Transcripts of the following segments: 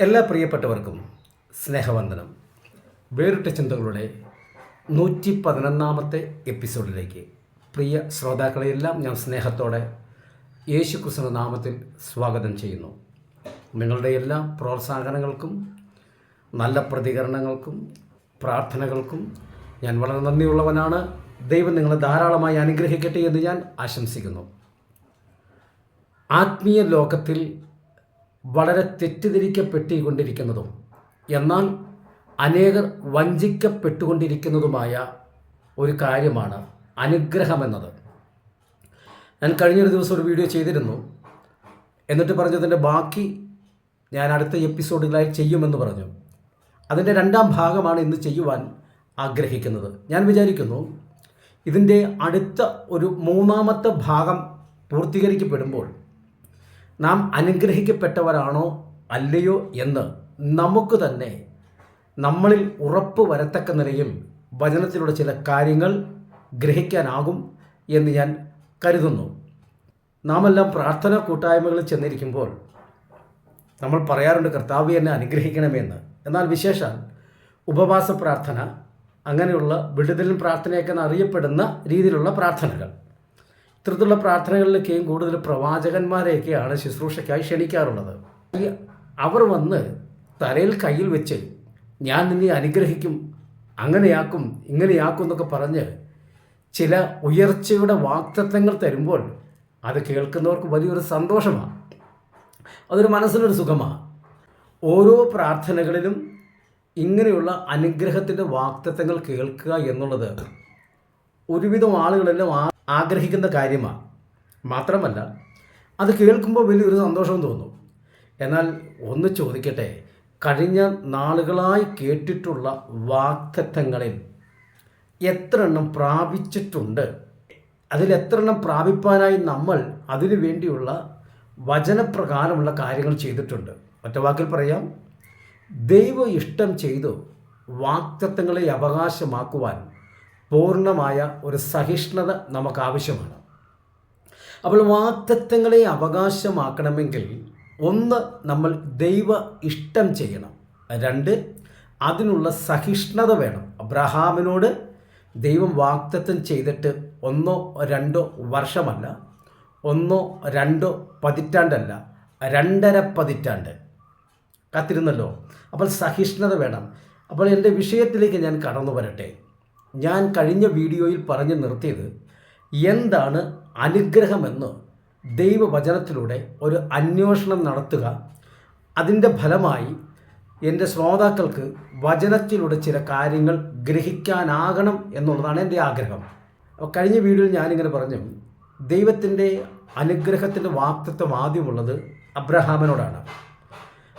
എല്ലാ പ്രിയപ്പെട്ടവർക്കും സ്നേഹവന്ദനം. വേറിട്ട ചിന്തകളുടെ നൂറ്റി പതിനൊന്നാമത്തെ എപ്പിസോഡിലേക്ക് പ്രിയ ശ്രോതാക്കളെയെല്ലാം ഞാൻ സ്നേഹത്തോടെ യേശു ക്രിസ്തുവിന്റെ നാമത്തിൽ സ്വാഗതം ചെയ്യുന്നു. നിങ്ങളുടെ എല്ലാ പ്രോത്സാഹനങ്ങൾക്കും നല്ല പ്രതികരണങ്ങൾക്കും പ്രാർത്ഥനകൾക്കും ഞാൻ വളരെ നന്ദിയുള്ളവനാണ്. ദൈവം നിങ്ങളെ ധാരാളമായി അനുഗ്രഹിക്കട്ടെ എന്ന് ഞാൻ ആശംസിക്കുന്നു. ആത്മീയ ലോകത്തിൽ വളരെ തെറ്റിദ്ധരിക്കപ്പെട്ടുകൊണ്ടിരിക്കുന്നതും എന്നാൽ അനേകർ വഞ്ചിക്കപ്പെട്ടുകൊണ്ടിരിക്കുന്നതുമായ ഒരു കാര്യമാണ് അനുഗ്രഹമെന്നത്. ഞാൻ കഴിഞ്ഞൊരു ദിവസം ഒരു വീഡിയോ ചെയ്തിരുന്നു. എന്നിട്ട് പറഞ്ഞതിന്റെ ബാക്കി ഞാൻ അടുത്ത എപ്പിസോഡിലായി ചെയ്യുമെന്ന് പറഞ്ഞു. അതിന്റെ രണ്ടാം ഭാഗമാണ് ഇന്ന് ചെയ്യുവാൻ ആഗ്രഹിക്കുന്നത്. ഞാൻ വിചാരിക്കുന്നു ഇതിന്റെ അടുത്ത ഒരു മൂന്നാമത്തെ ഭാഗം പൂർത്തീകരിക്കപ്പെടുമ്പോൾ നാം അനുഗ്രഹിക്കപ്പെട്ടവരാണോ അല്ലയോ എന്ന് നമുക്ക് തന്നെ നമ്മളിൽ ഉറപ്പ് വരത്തക്ക നിലയിൽ വചനത്തിലൂടെ ചില കാര്യങ്ങൾ ഗ്രഹിക്കാനാകും എന്ന് ഞാൻ കരുതുന്നു. നാമെല്ലാം പ്രാർത്ഥന കൂട്ടായ്മകളിൽ ചെന്നിരിക്കുമ്പോൾ നമ്മൾ പറയാറുണ്ട് കർത്താവ് എന്നെ അനുഗ്രഹിക്കണമെന്ന് എന്നാൽ വിശേഷാൽ ഉപവാസ പ്രാർത്ഥന അങ്ങനെയുള്ള വിടുതലും പ്രാർത്ഥനയൊക്കെ അറിയപ്പെടുന്ന രീതിയിലുള്ള പ്രാർത്ഥനകൾ. ഇത്തരത്തിലുള്ള പ്രാർത്ഥനകളിലൊക്കെയും കൂടുതൽ പ്രവാചകന്മാരെയൊക്കെയാണ് ശുശ്രൂഷയ്ക്കായി ക്ഷണിക്കാറുള്ളത്. അവർ വന്ന് തലയിൽ കയ്യിൽ വെച്ച് ഞാൻ നിന്നെ അനുഗ്രഹിക്കും അങ്ങനെയാക്കും ഇങ്ങനെയാക്കും എന്നൊക്കെ പറഞ്ഞ് ചില ഉയർച്ചയുടെ വാക്തത്വങ്ങൾ തരുമ്പോൾ അത് കേൾക്കുന്നവർക്ക് വലിയൊരു സന്തോഷമാണ്. അതൊരു മനസ്സിനൊരു സുഖമാണ്. ഓരോ പ്രാർത്ഥനകളിലും ഇങ്ങനെയുള്ള അനുഗ്രഹത്തിന്റെ വാക്തത്വങ്ങൾ കേൾക്കുക എന്നുള്ളത് ഒരുവിധം ആളുകളെല്ലാം ആഗ്രഹിക്കുന്ന കാര്യമാണ് മാത്രമല്ല അത് കേൾക്കുമ്പോൾ വലിയൊരു സന്തോഷം തോന്നും. എന്നാൽ ഒന്ന് ചോദിക്കട്ടെ കഴിഞ്ഞ നാളുകളായി കേട്ടിട്ടുള്ള വാക്തത്വങ്ങളിൽ എത്ര എണ്ണം പ്രാപിച്ചിട്ടുണ്ട്? അതിൽ എത്ര എണ്ണം പ്രാപിപ്പാനായി നമ്മൾ അതിനു വേണ്ടിയുള്ള വചനപ്രകാരമുള്ള കാര്യങ്ങൾ ചെയ്തിട്ടുണ്ട്. ഒറ്റ വാക്കിൽ പറയാം. ദൈവ ഇഷ്ടം ചെയ്തു വാക്തത്വങ്ങളെ അവകാശമാക്കുവാൻ പൂർണമായ ഒരു സഹിഷ്ണുത നമുക്ക് ആവശ്യമാണ് അപ്പോൾ വാക്തത്വങ്ങളെ അവകാശമാക്കണമെങ്കിൽ ഒന്ന് നമ്മൾ ദൈവ ഇഷ്ടം ചെയ്യണം. രണ്ട് അതിനുള്ള സഹിഷ്ണുത വേണം. അബ്രഹാമിനോട് ദൈവം വാക്തത്വം ചെയ്തിട്ട് ഒന്നോ രണ്ടോ വർഷമല്ല ഒന്നോ രണ്ടോ പതിറ്റാണ്ടല്ല രണ്ടര പതിറ്റാണ്ട്. കാത്തിരുന്നല്ലോ? അപ്പോൾ സഹിഷ്ണുത വേണം. അപ്പോൾ എന്റെ വിഷയത്തിലേക്ക് ഞാൻ കടന്നു വരട്ടെ. ഞാൻ കഴിഞ്ഞ വീഡിയോയിൽ പറഞ്ഞു നിർത്തിയത് എന്താണ് അനുഗ്രഹമെന്ന് ദൈവവചനത്തിലൂടെ ഒരു അന്വേഷണം നടത്തുക. അതിന്റെ ഫലമായി എന്റെ ശ്രോതാക്കൾക്ക് വചനത്തിലൂടെ ചില കാര്യങ്ങൾ ഗ്രഹിക്കാനാകണം എന്നുള്ളതാണ് എന്റെ ആഗ്രഹം. അപ്പോൾ കഴിഞ്ഞ വീഡിയോയിൽ ഞാനിങ്ങനെ പറഞ്ഞു ദൈവത്തിന്റെ അനുഗ്രഹത്തിന്റെ വാക്തത്വം ആദ്യമുള്ളത് അബ്രഹാമിനോടാണ്.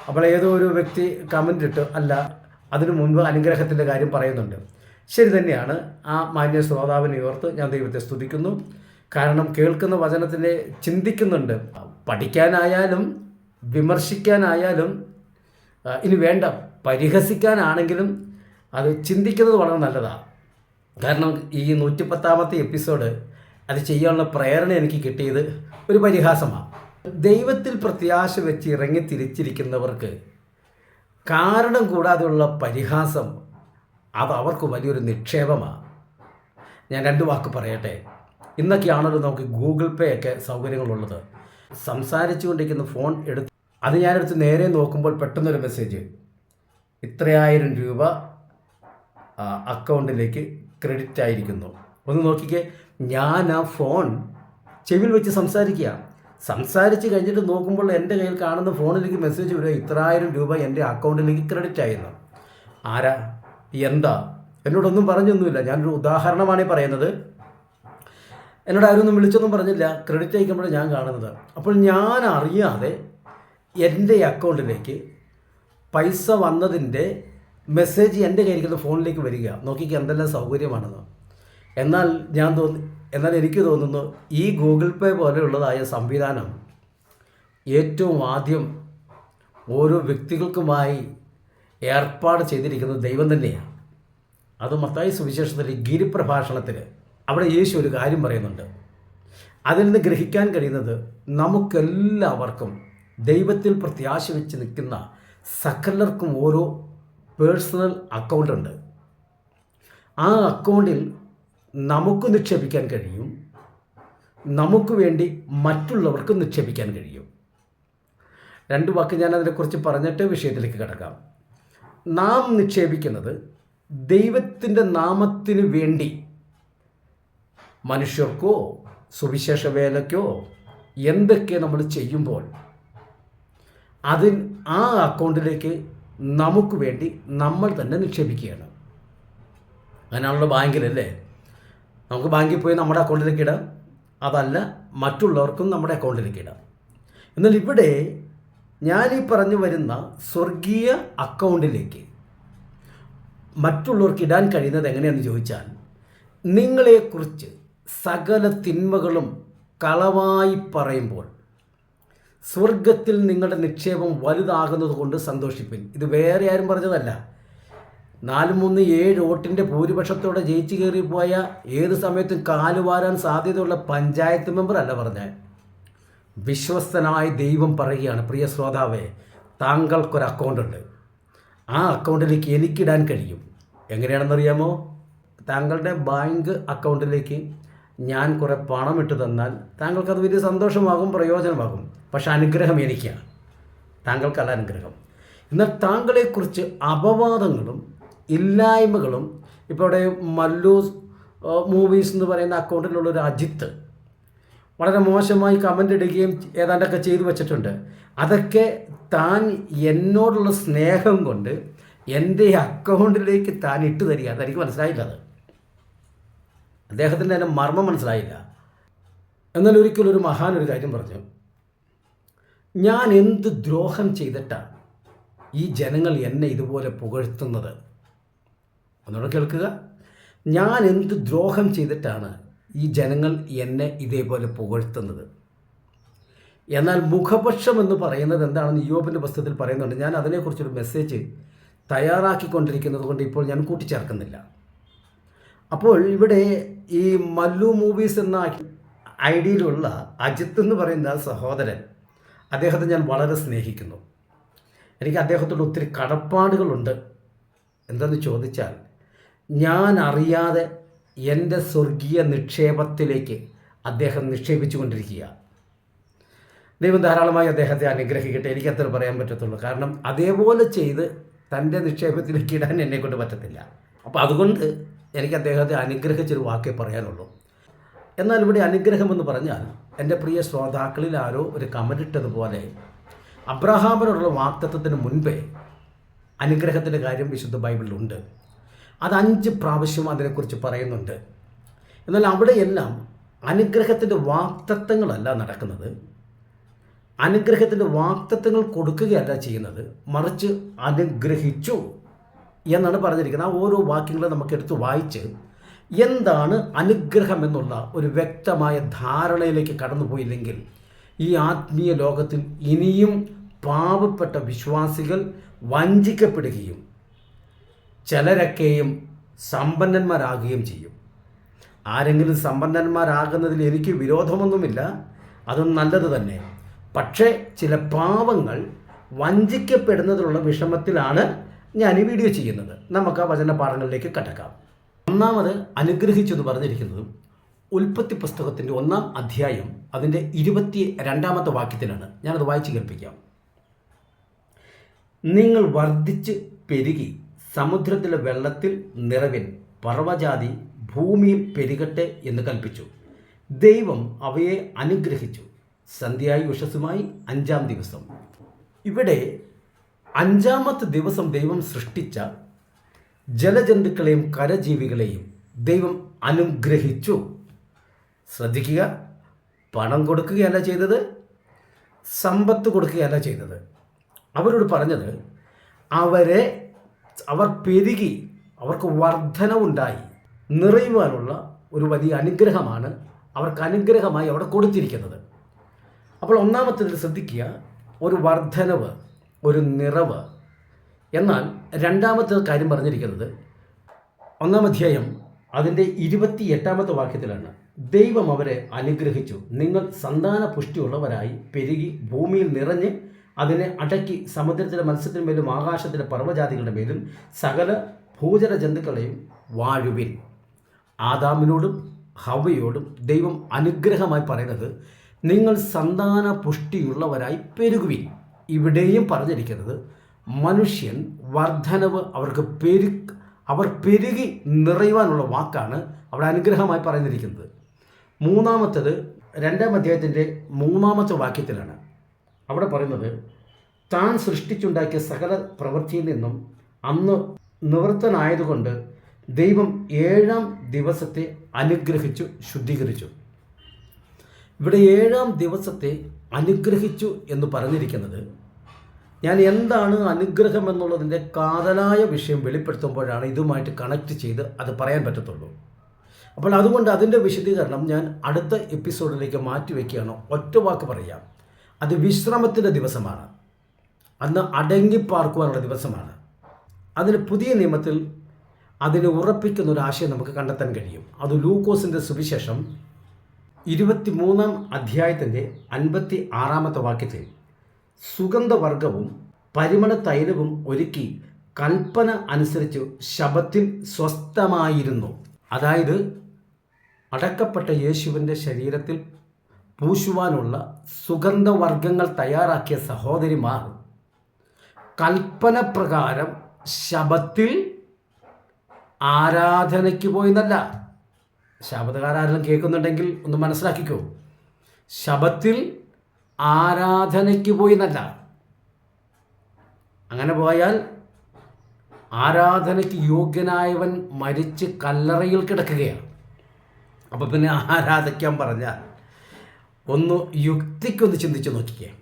അപ്പോൾ ഏതോ ഒരു വ്യക്തി കമന്റ് ഇട്ട് അല്ല അതിനു മുൻപ് അനുഗ്രഹത്തിന്റെ കാര്യം പറയുന്നുണ്ട്. ശരി തന്നെയാണ്. ആ മാന്യ ശ്രോതാവിനെ ഓർത്ത് ഞാൻ ദൈവത്തെ സ്തുതിക്കുന്നു. കാരണം കേൾക്കുന്ന വചനത്തിനെ ചിന്തിക്കുന്നുണ്ട്. പഠിക്കാനായാലും വിമർശിക്കാനായാലും ഇനി വേണ്ട പരിഹസിക്കാനാണെങ്കിലും അത് ചിന്തിക്കുന്നത് വളരെ നല്ലതാണ് കാരണം ഈ നൂറ്റിപ്പത്താമത്തെ എപ്പിസോഡ് അത് ചെയ്യാനുള്ള പ്രേരണ എനിക്ക് കിട്ടിയത് ഒരു പരിഹാസമാണ് ദൈവത്തിൽ പ്രത്യാശ വെച്ച് ഇറങ്ങി തിരിച്ചിരിക്കുന്നവർക്ക് കാരണം കൂടാതെയുള്ള പരിഹാസം അത് അവർക്ക് വലിയൊരു നിക്ഷേപമാണ് ഞാൻ രണ്ട് വാക്ക് പറയട്ടെ. ഇന്നൊക്കെയാണല്ലോ നമുക്ക് ഗൂഗിൾ പേ ഒക്കെ സൗകര്യങ്ങളുള്ളത്. സംസാരിച്ചുകൊണ്ടിരിക്കുന്ന ഫോൺ എടുത്ത് അത് ഞാനെടുത്ത് നേരെ നോക്കുമ്പോൾ പെട്ടെന്നൊരു മെസ്സേജ്. ഇത്രയായിരം രൂപ അക്കൗണ്ടിലേക്ക് ക്രെഡിറ്റ് ആയിരിക്കുന്നു. ഒന്ന് നോക്കിക്കേ. ഞാൻ ആ ഫോൺ ചെവിയിൽ വെച്ച് സംസാരിക്കുക. സംസാരിച്ച് കഴിഞ്ഞിട്ട് നോക്കുമ്പോൾ എന്റെ കയ്യിൽ കാണുന്ന ഫോണിലേക്ക് മെസ്സേജ് വരിക. ഇത്രായിരം രൂപ എന്റെ അക്കൗണ്ടിലേക്ക് ക്രെഡിറ്റ് ആയിരുന്നു. ആരാ? എന്താ? എന്നോടൊന്നും പറഞ്ഞൊന്നുമില്ല. ഞാനൊരു ഉദാഹരണമാണ് പറയുന്നത്. എന്നോട് ആരും ഒന്നും വിളിച്ചൊന്നും പറഞ്ഞില്ല. ക്രെഡിറ്റ് അയക്കുമ്പോഴാണ് ഞാൻ കാണുന്നത്. അപ്പോൾ ഞാൻ അറിയാതെ എന്റെ അക്കൗണ്ടിലേക്ക് പൈസ വന്നതിന്റെ മെസ്സേജ് എന്റെ കയ്യിരിക്കുന്ന ഫോണിലേക്ക് വരിക. നോക്കിക്ക് എന്തെല്ലാം സൗകര്യമാണെന്ന്. എന്നാൽ ഞാൻ തോന്നി എന്നാൽ എനിക്ക് തോന്നുന്നു ഈ ഗൂഗിൾ പേ പോലെയുള്ളതായ സംവിധാനം ഏറ്റവും ആദ്യം ഓരോ വ്യക്തികൾക്കുമായി ഏർപ്പാട് ചെയ്തിരിക്കുന്നത് ദൈവം തന്നെയാണ്. അത് മത്തായി സുവിശേഷത്തിൽ ഗിരിപ്രഭാഷണത്തിൽ അവിടെ യേശു ഒരു കാര്യം പറയുന്നുണ്ട്. അതിൽ നിന്ന് ഗ്രഹിക്കാൻ കഴിയുന്നത് നമുക്കെല്ലാവർക്കും ദൈവത്തിൽ പ്രത്യാശ വെച്ച് നിൽക്കുന്ന സകലർക്കും ഓരോ പേഴ്സണൽ അക്കൗണ്ടുണ്ട് ആ അക്കൗണ്ടിൽ നമുക്ക് നിക്ഷേപിക്കാൻ കഴിയും. നമുക്ക് വേണ്ടി മറ്റുള്ളവർക്ക് നിക്ഷേപിക്കാൻ കഴിയും. രണ്ട് വാക്ക് ഞാൻ അതിനെക്കുറിച്ച് പറഞ്ഞിട്ട് വിഷയത്തിലേക്ക് കിടക്കാം. നാം നിക്ഷേപിക്കുന്നത് ദൈവത്തിന്റെ നാമത്തിന് വേണ്ടി. മനുഷ്യർക്കോ സുവിശേഷ വേലയ്ക്കോ എന്തൊക്കെ നമ്മൾ ചെയ്യുമ്പോൾ അതിൽ ആ അക്കൗണ്ടിലേക്ക് നമുക്ക് വേണ്ടി നമ്മൾ തന്നെ നിക്ഷേപിക്കുകയാണ്. അങ്ങനെയാണല്ലോ ബാങ്കിലല്ലേ? നമുക്ക് ബാങ്കിൽ പോയി നമ്മുടെ അക്കൗണ്ടിലേക്ക് ഇടാം. അതല്ല മറ്റുള്ളവർക്കും നമ്മുടെ അക്കൗണ്ടിലേക്ക് ഇടാം. എന്നാൽ ഇവിടെ ഞാൻ ഈ പറഞ്ഞു വരുന്ന സ്വർഗീയ അക്കൗണ്ടിലേക്ക് മറ്റുള്ളവർക്ക് ഇടാൻ കഴിയുന്നത് എങ്ങനെയാണെന്ന് ചോദിച്ചാൽ നിങ്ങളെക്കുറിച്ച് സകല തിന്മകളും കളവായി പറയുമ്പോൾ സ്വർഗത്തിൽ നിങ്ങളുടെ നിക്ഷേപം വലുതാകുന്നത് കൊണ്ട് സന്തോഷിപ്പിൻ. ഇത് വേറെ ആരും പറഞ്ഞതല്ല. നാല് മൂന്ന് ഏഴ് വോട്ടിന്റെ ഭൂരിപക്ഷത്തോടെ ജയിച്ചു കയറിപ്പോയ ഏത് സമയത്തും കാലുവാരാൻ സാധ്യതയുള്ള പഞ്ചായത്ത് മെമ്പർ അല്ല പറഞ്ഞത്. വിശ്വസ്തനായ ദൈവം പറയുകയാണ്. പ്രിയ ശ്രോതാവേ താങ്കൾക്കൊരു അക്കൗണ്ട് ഉണ്ട്. ആ അക്കൗണ്ടിലേക്ക് എനിക്കിടാൻ കഴിയും. എങ്ങനെയാണെന്നറിയാമോ? താങ്കളുടെ ബാങ്ക് അക്കൗണ്ടിലേക്ക് ഞാൻ കുറേ പണം ഇട്ട് തന്നാൽ താങ്കൾക്കത് വലിയ സന്തോഷമാകും പ്രയോജനമാകും. പക്ഷെ അനുഗ്രഹം എനിക്കാണ്. താങ്കൾക്കല്ല അനുഗ്രഹം. എന്നാൽ താങ്കളെക്കുറിച്ച് അപവാദങ്ങളും ഇല്ലായ്മകളും ഇപ്പോൾ ഇവിടെ മല്ലൂസ് മൂവീസ് എന്ന് പറയുന്ന അക്കൗണ്ടിലുള്ള ഒരു അജിത്ത് വളരെ മോശമായി കമന്റ് ഇടുകയും ഏതാണ്ടൊക്കെ ചെയ്തു വച്ചിട്ടുണ്ട്. അതൊക്കെ താൻ എന്നോടുള്ള സ്നേഹം കൊണ്ട് എന്റെ അക്കൗണ്ടിലേക്ക് താൻ ഇട്ട് തരിക അതെനിക്ക് മനസ്സിലായില്ല അത്. അദ്ദേഹത്തിന്റെ അതിന്റെ മർമ്മം മനസ്സിലായില്ല. എന്നാൽ ഒരിക്കലും ഒരു മഹാൻ ഒരു കാര്യം പറഞ്ഞു. ഞാൻ എന്ത് ദ്രോഹം ചെയ്തിട്ടാണ് ഈ ജനങ്ങൾ എന്നെ ഇതുപോലെ പുകഴ്ത്തുന്നത്? ഒന്നുകൂടെ കേൾക്കുക. ഞാൻ എന്ത് ദ്രോഹം ചെയ്തിട്ടാണ് ഈ ജനങ്ങൾ എന്നെ ഇതേപോലെ പുകഴ്ത്തുന്നത്. എന്നാൽ മുഖപക്ഷം എന്ന് പറയുന്നത് എന്താണെന്ന് യോബിന്റെ പുസ്തകത്തിൽ പറയുന്നുണ്ട്. ഞാൻ അതിനെക്കുറിച്ചൊരു മെസ്സേജ് തയ്യാറാക്കിക്കൊണ്ടിരിക്കുന്നത് കൊണ്ട് ഇപ്പോൾ ഞാൻ കൂട്ടിച്ചേർക്കുന്നില്ല. അപ്പോൾ ഇവിടെ ഈ മല്ലു മൂവീസ് എന്ന ഐഡിയയിലുള്ള അജിത്ത് എന്ന് പറയുന്ന സഹോദരൻ അദ്ദേഹത്തെ ഞാൻ വളരെ സ്നേഹിക്കുന്നു. എനിക്ക് അദ്ദേഹത്തോട് ഒത്തിരി കടപ്പാടുകളുണ്ട്. എന്തെന്ന് ചോദിച്ചാൽ ഞാൻ അറിയാതെ എന്റെ സ്വർഗീയ നിക്ഷേപത്തിലേക്ക് അദ്ദേഹം നിക്ഷേപിച്ചു കൊണ്ടിരിക്കുക ദൈവം ധാരാളമായി അദ്ദേഹത്തെ അനുഗ്രഹിക്കട്ടെ. എനിക്കത്ര പറയാൻ പറ്റത്തുള്ളൂ. കാരണം അതേപോലെ ചെയ്ത് തന്റെ നിക്ഷേപത്തിലേക്ക് ഇടാൻ എന്നെക്കൊണ്ട് പറ്റത്തില്ല. അപ്പോൾ അതുകൊണ്ട് എനിക്ക് അദ്ദേഹത്തെ അനുഗ്രഹിച്ചൊരു വാക്കേ പറയാനുള്ളൂ. എന്നാൽ ഇവിടെ അനുഗ്രഹം എന്ന് പറഞ്ഞാൽ എന്റെ പ്രിയ ശ്രോതാക്കളിൽ ആരോ ഒരു കമലിട്ടതുപോലെ ഇട്ടതുപോലെ അബ്രഹാമിനോടുള്ള വാക്തത്വത്തിന് മുൻപേ അനുഗ്രഹത്തിന്റെ കാര്യം വിശുദ്ധ ബൈബിളിലുണ്ട്. അത് അഞ്ച് പ്രാവശ്യം അതിനെക്കുറിച്ച് പറയുന്നുണ്ട്. എന്നാൽ അവിടെയെല്ലാം അനുഗ്രഹത്തിന്റെ വാക്തത്വങ്ങളല്ല നടക്കുന്നത്. അനുഗ്രഹത്തിന്റെ വാക്തത്വങ്ങൾ കൊടുക്കുകയല്ല ചെയ്യുന്നത്. മറിച്ച് അനുഗ്രഹിച്ചു എന്നാണ് പറഞ്ഞിരിക്കുന്നത്. ആ ഓരോ വാക്യങ്ങളും നമുക്ക് എടുത്ത് വായിച്ച് എന്താണ് അനുഗ്രഹം എന്നുള്ള ഒരു വ്യക്തമായ ധാരണയിലേക്ക് കടന്നുപോയില്ലെങ്കിൽ ഈ ആത്മീയ ലോകത്തിൽ ഇനിയും പാവപ്പെട്ട വിശ്വാസികൾ വഞ്ചിക്കപ്പെടുകയും ചിലരൊക്കെയും സമ്പന്നന്മാരാകുകയും ചെയ്യും. ആരെങ്കിലും സമ്പന്നന്മാരാകുന്നതിൽ എനിക്ക് വിരോധമൊന്നുമില്ല. അതും നല്ലത് തന്നെ. പക്ഷേ ചില പാവങ്ങൾ വഞ്ചിക്കപ്പെടുന്നതിലുള്ള വിഷമത്തിലാണ് ഞാൻ ഈ വീഡിയോ ചെയ്യുന്നത്. നമുക്ക് ആ വചന പാഠങ്ങളിലേക്ക് കടക്കാം. ഒന്നാമത് അനുഗ്രഹിച്ചെന്ന് പറഞ്ഞിരിക്കുന്നതും ഉൽപ്പത്തി പുസ്തകത്തിന്റെ ഒന്നാം അധ്യായം അതിന്റെ ഇരുപത്തി രണ്ടാമത്തെ വാക്യത്തിലാണ്. ഞാനത് വായിച്ച് കേൾപ്പിക്കാം. നിങ്ങൾ വർദ്ധിച്ച് പെരുകി സമുദ്രത്തിലെ വെള്ളത്തിൽ നിറവിൻ പർവജാതി ഭൂമിയിൽ പെരുകട്ടെ എന്ന് കൽപ്പിച്ചു. ദൈവം അവയെ അനുഗ്രഹിച്ചു. സന്ധ്യായി ഉഷസ്സുമായി അഞ്ചാം ദിവസം. ഇവിടെ അഞ്ചാമത്തെ ദിവസം ദൈവം സൃഷ്ടിച്ച ജലജന്തുക്കളെയും കരജീവികളെയും ദൈവം അനുഗ്രഹിച്ചു. ശ്രദ്ധിക്കുക. പണം കൊടുക്കുകയല്ല ചെയ്തത്. സമ്പത്ത് കൊടുക്കുകയല്ല ചെയ്തത്. അവരോട് പറഞ്ഞത് അവരെ അവർ പെരുകി അവർക്ക് വർധനവുണ്ടായി. നിറയുവാനുള്ള ഒരു വലിയ അനുഗ്രഹമാണ് അവർക്ക് അനുഗ്രഹമായി അവിടെ കൊടുത്തിരിക്കുന്നത്. അപ്പോൾ ഒന്നാമത്തേത് ശ്രദ്ധിക്കുക ഒരു വർധനവ് ഒരു നിറവ്. എന്നാൽ രണ്ടാമത്തെ കാര്യം പറഞ്ഞിരിക്കുന്നത് ഒന്നാം അധ്യായം അതിന്റെ ഇരുപത്തി എട്ടാമത്തെ വാക്യത്തിലാണ്. ദൈവം അവരെ അനുഗ്രഹിച്ചു. നിങ്ങൾ സന്താന പുഷ്ടിയുള്ളവരായി പെരുകി ഭൂമിയിൽ നിറഞ്ഞ് അതിനെ അടക്കി സമുദ്രത്തിലെ മത്സ്യത്തിന് മേലും ആകാശത്തിലെ പർവജാതികളുടെ മേലും സകല ഭൂചര ജന്തുക്കളെയും വാഴുവിൻ. ആദാമിനോടും ഹവയോടും ദൈവം അനുഗ്രഹമായി പറയുന്നത് നിങ്ങൾ സന്താന പുഷ്ടിയുള്ളവരായി പെരുകുവിൻ. ഇവിടെയും പറഞ്ഞിരിക്കുന്നത് മനുഷ്യൻ വർധനവ് അവർക്ക് പെരു അവർ പെരുകി നിറയുവാനുള്ള വാക്കാണ് അവിടെ അനുഗ്രഹമായി പറഞ്ഞിരിക്കുന്നത് മൂന്നാമത്തത് രണ്ടാം അധ്യായത്തിന്റെ മൂന്നാമത്തെ വാക്യത്തിലാണ്. അവിടെ പറയുന്നത് താൻ സൃഷ്ടിച്ചുണ്ടാക്കിയ സകല പ്രവൃത്തിയിൽ നിന്നും അന്ന് നിവൃത്തനായതുകൊണ്ട് ദൈവം ഏഴാം ദിവസത്തെ അനുഗ്രഹിച്ചു ശുദ്ധീകരിച്ചു. ഇവിടെ ഏഴാം ദിവസത്തെ അനുഗ്രഹിച്ചു എന്ന് പറഞ്ഞിരിക്കുന്നത് ഞാൻ എന്താണ് അനുഗ്രഹം എന്നുള്ളതിന്റെ കാതലായ വിഷയം വെളിപ്പെടുത്തുമ്പോഴാണ് ഇതുമായിട്ട് കണക്ട് ചെയ്ത് അത് പറയാൻ പറ്റത്തുള്ളൂ. അപ്പോൾ അതുകൊണ്ട് അതിന്റെ വിശദീകരണം ഞാൻ അടുത്ത എപ്പിസോഡിലേക്ക് മാറ്റിവെക്കുകയാണ്. ഒറ്റ വാക്ക് പറയാം. അത് വിശ്രമത്തിന്റെ ദിവസമാണ്. അന്ന് അടങ്ങിപ്പാർക്കുവാനുള്ള ദിവസമാണ്. അതിന് പുതിയ നിയമത്തിൽ അതിനെ ഉറപ്പിക്കുന്ന ഒരു ആശയം നമുക്ക് കണ്ടെത്താൻ കഴിയും. അത് ലൂക്കോസിന്റെ സുവിശേഷം ഇരുപത്തിമൂന്നാം അധ്യായത്തിന്റെ അൻപത്തി ആറാമത്തെ വാക്യത്തിൽ സുഗന്ധവർഗവും പരിമള തൈലവും ഒരുക്കി കൽപ്പന അനുസരിച്ച് ശബത്തിൽ സ്വസ്ഥമായിരുന്നു. അതായത് അടക്കപ്പെട്ട യേശുവിന്റെ ശരീരത്തിൽ പൂശുവാനുള്ള സുഗന്ധവർഗങ്ങൾ തയ്യാറാക്കിയ സഹോദരിമാർ കൽപ്പന പ്രകാരം ശബത്തിൽ ആരാധനയ്ക്ക് പോയെന്നല്ല. ശബദകാരും കേൾക്കുന്നുണ്ടെങ്കിൽ ഒന്ന് മനസ്സിലാക്കിക്കോ. ശബത്തിൽ ആരാധനയ്ക്ക് പോയി എന്നല്ല അങ്ങനെ പോയാൽ ആരാധനയ്ക്ക് യോഗ്യനായവൻ മരിച്ച് കല്ലറയിൽ കിടക്കുകയാണ്. അപ്പോൾ പിന്നെ ആരാധിക്കാൻ പറഞ്ഞാൽ ഒന്ന് യുക്തിക്കൊന്ന് ചിന്തിച്ച് നോക്കിക്കേ.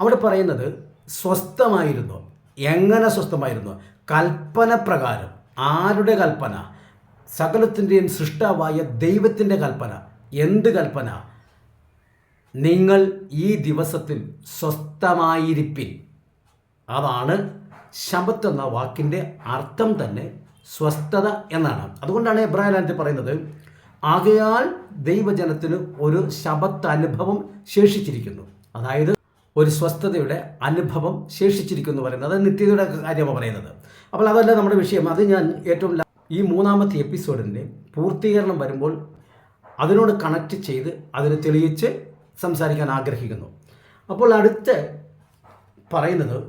അവിടെ പറയുന്നത് സ്വസ്ഥമായിരുന്നു. എങ്ങനെ സ്വസ്ഥമായിരുന്നു? കൽപ്പന പ്രകാരം. ആരുടെ കൽപ്പന? സകലത്തിന്റെയും സൃഷ്ടാവായ ദൈവത്തിന്റെ കൽപ്പന. എന്ത് കൽപ്പന? നിങ്ങൾ ഈ ദിവസത്തിൽ സ്വസ്ഥമായിരിപ്പിൻ. അതാണ് ശബത്ത് എന്ന വാക്കിന്റെ അർത്ഥം തന്നെ സ്വസ്ഥത എന്നാണ്. അതുകൊണ്ടാണ് എബ്രാഹിം പറയുന്നത്? ആകയാൽ ദൈവജനത്തിന് ഒരു ശബത്ത് അനുഭവം ശേഷിച്ചിരിക്കുന്നു. അതായത് ഒരു സ്വസ്ഥതയുടെ അനുഭവം ശേഷിച്ചിരിക്കുന്നു പറയുന്നത്. അത് നിത്യതയുടെ കാര്യമാണ് പറയുന്നത്. അപ്പോൾ അതല്ല നമ്മുടെ വിഷയം. അത് ഞാൻ ഏറ്റവും ഈ മൂന്നാമത്തെ എപ്പിസോഡിന്റെ പൂർത്തീകരണം വരുമ്പോൾ അതിനോട് കണക്ട് ചെയ്ത് അതിനെ തെളിയിച്ച് സംസാരിക്കാൻ ആഗ്രഹിക്കുന്നു. അപ്പോൾ അടുത്ത് പറയുന്നത്